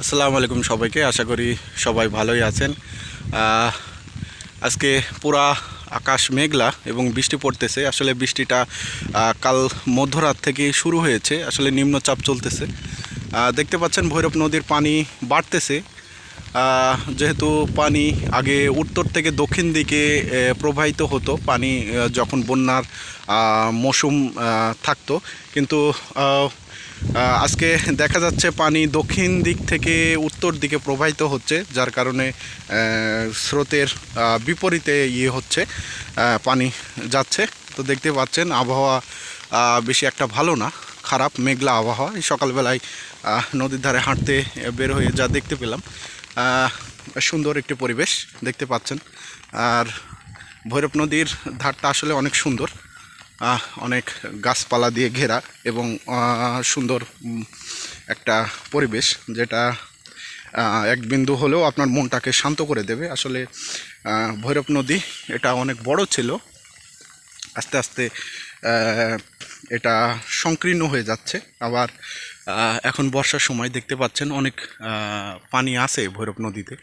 আসসালামু আলাইকুম সবাইকে, আশা করি সবাই ভালোই আছেন। আজকে পুরা আকাশ মেঘলা এবং বৃষ্টি পড়তেছে। আসলে বৃষ্টিটা কাল মধ্যরাত থেকে শুরু হয়েছে। আসলে নিম্নচাপ চলতেছে। দেখতে পাচ্ছেন ভৈরব নদীর পানি বাড়তেছে। যেহেতু পানি আগে উত্তর থেকে দক্ষিণ দিকে প্রবাহিত হতো, পানি যখন বন্যার মৌসুম থাকতো। কিন্তু আজকে দেখা যাচ্ছে পানি দক্ষিণ দিক থেকে উত্তর দিকে প্রবাহিত হচ্ছে, যার কারণে স্রোতের বিপরীতে ইয়ে হচ্ছে পানি যাচ্ছে। তো দেখতে পাচ্ছেন, আবহাওয়া বেশি একটা ভালো না, খারাপ, মেঘলা আবহাওয়া। এই সকালবেলায় নদীর ধারে হাঁটতে বের হয়ে যা দেখতে পেলাম। সুন্দর একটি পরিবেশ দেখতে পাচ্ছেন। আর ভৈরব নদীর ধারটা আসলে অনেক সুন্দর। অনেক গাছপালা দিয়ে ঘেরা এবং সুন্দর একটা পরিবেশ যেটা এক বিন্দু হলেও আপনার মনটাকে শান্ত করে দেবে। আসলে ভৈরব নদী এটা অনেক বড় ছিল। আস্তে আস্তে এটা সংকীর্ণ হয়ে যাচ্ছে। আবার এখন বর্ষার সময় দেখতে পাচ্ছেন অনেক পানি আছে ভৈরব নদীতে।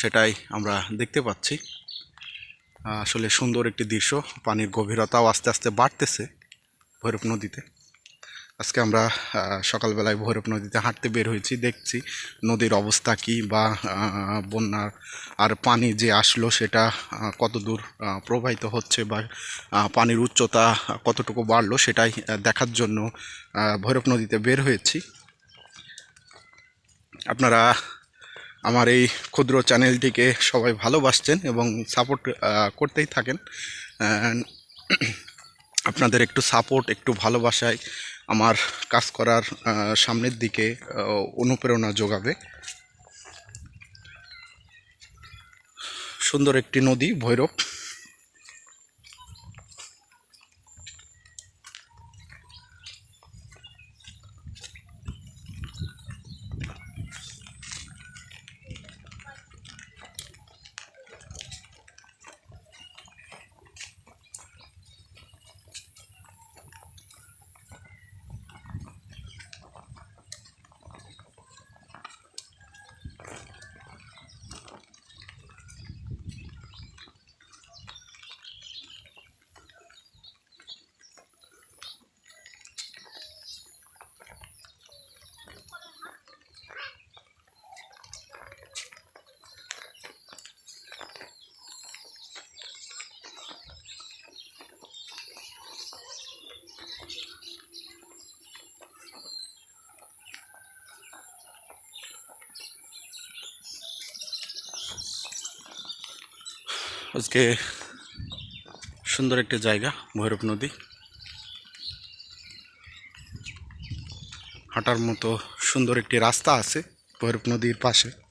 সেটাই আমরা দেখতে পাচ্ছি। আসলে সুন্দর একটি দৃশ্য। পানির গভীরতাও আস্তে আস্তে বাড়তেছে ভৈরব নদীতে। আজকে আমরা সকালবেলায় ভৈরব নদীতে হাঁটতে বের হয়েছি, দেখছি নদীর অবস্থা কি বা বন্যার আর পানি যে আসলো সেটা কত দূর প্রবাহিত হচ্ছে বা পানির উচ্চতা কতটুকু বাড়লো সেটাই দেখার জন্য ভৈরব নদীতে বের হয়েছি। আপনারা আমার এই ক্ষুদ্র চ্যানেলটিকে সবাই ভালোবাসছেন এবং সাপোর্ট করতেই থাকেন। আপনাদের একটু সাপোর্ট, একটু ভালোবাসায় আমার কাজ করার সামনের দিকে অনুপ্রেরণা যোগাবে। সুন্দর একটি নদী, ভৈরব। আজকে সুন্দর একটি জায়গা, ভৈরব নদী। হাঁটার মতো সুন্দর একটি রাস্তা আছে ভৈরব নদীর পাশে।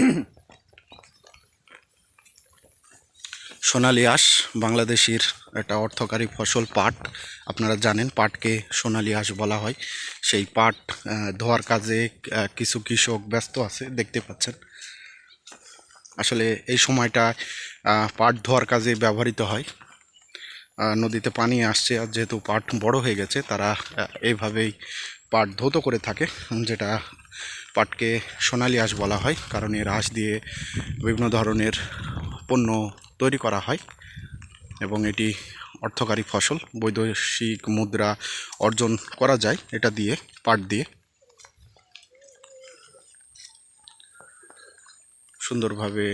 সোনালি আঁশ বাংলাদেশের একটা অর্থকারী ফসল পাট। আপনারা জানেন পাটকে সোনালি আঁশ বলা হয়। সেই পাট ধোয়ার কাজে কিছু কৃষক ব্যস্ত আছে, দেখতে পাচ্ছেন। আসলে এই সময়টা পাট ধোয়ার কাজে ব্যবহৃত হয়। নদীতে পানি আসছে, আর যেহেতু পাট বড় হয়ে গেছে, তারা এইভাবেই পাট ধৌত করে থাকে, যেটা পাটকে সোনালি আঁশ বলা হয়, কারণ এর আঁশ দিয়ে বিভিন্ন ধরনের পণ্য তৈরি করা হয় এবং এটি অর্থকারী ফসল, বৈদেশিক মুদ্রা অর্জন করা যায় এটা দিয়ে, পাট দিয়ে। সুন্দরভাবে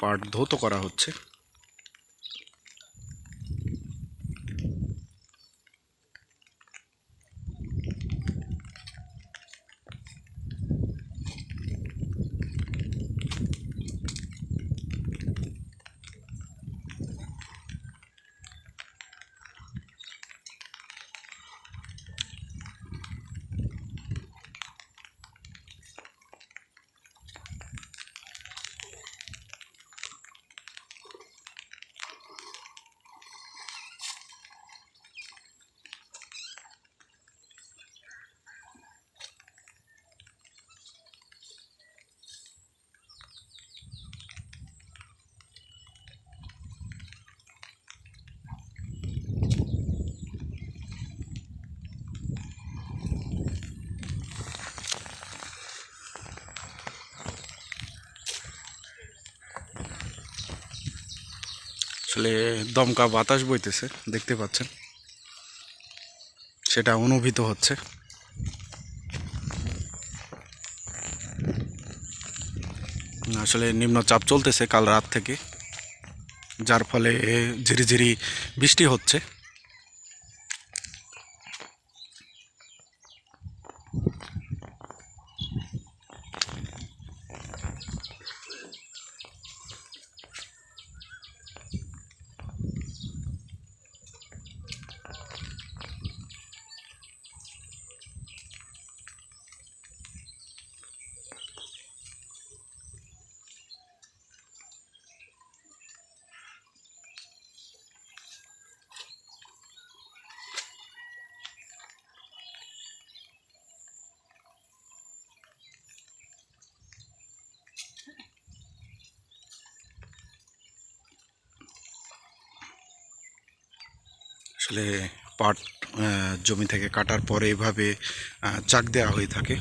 পাট ধৌত করা হচ্ছে। আসলে দমকা বাতাস বইতেছে, দেখতে পাচ্ছেন। সেটা অনুভূত হচ্ছে। আসলে নিম্নচাপ চলতেছে কাল রাত থেকে, যার ফলে ঝিরিঝিরি বৃষ্টি হচ্ছে। আসলে পাট জমি থেকে কাটার পরে এভাবে চাক দেওয়া হয়ে থাকে।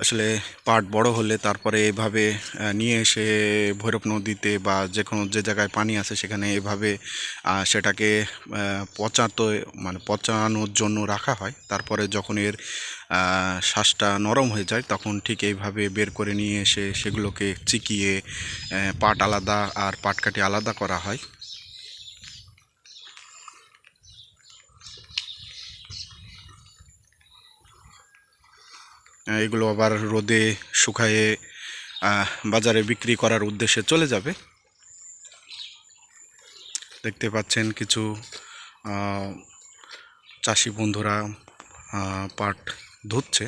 আসলে পাট বড় হলে তারপরে এভাবে নিয়ে এসে ভৈরব নদীতে বা যে কোনো যে জায়গায় পানি আছে সেখানে এভাবে সেটাকে পচাতে মানে পচানোর জন্য রাখা হয়। তারপরে যখন এর শ্বাসটা নরম হয়ে যায় তখন ঠিক এইভাবে বের করে নিয়ে এসে সেগুলোকে চিকিয়ে পাট আলাদা আর পাটকাঠি আলাদা করা হয়। এগুলো আবার রোদে শুকায়ে বাজারে বিক্রি করার উদ্দেশ্যে চলে যাবে। দেখতে পাচ্ছেন কিছু চাষি বন্ধুরা পাট ধুচ্ছে।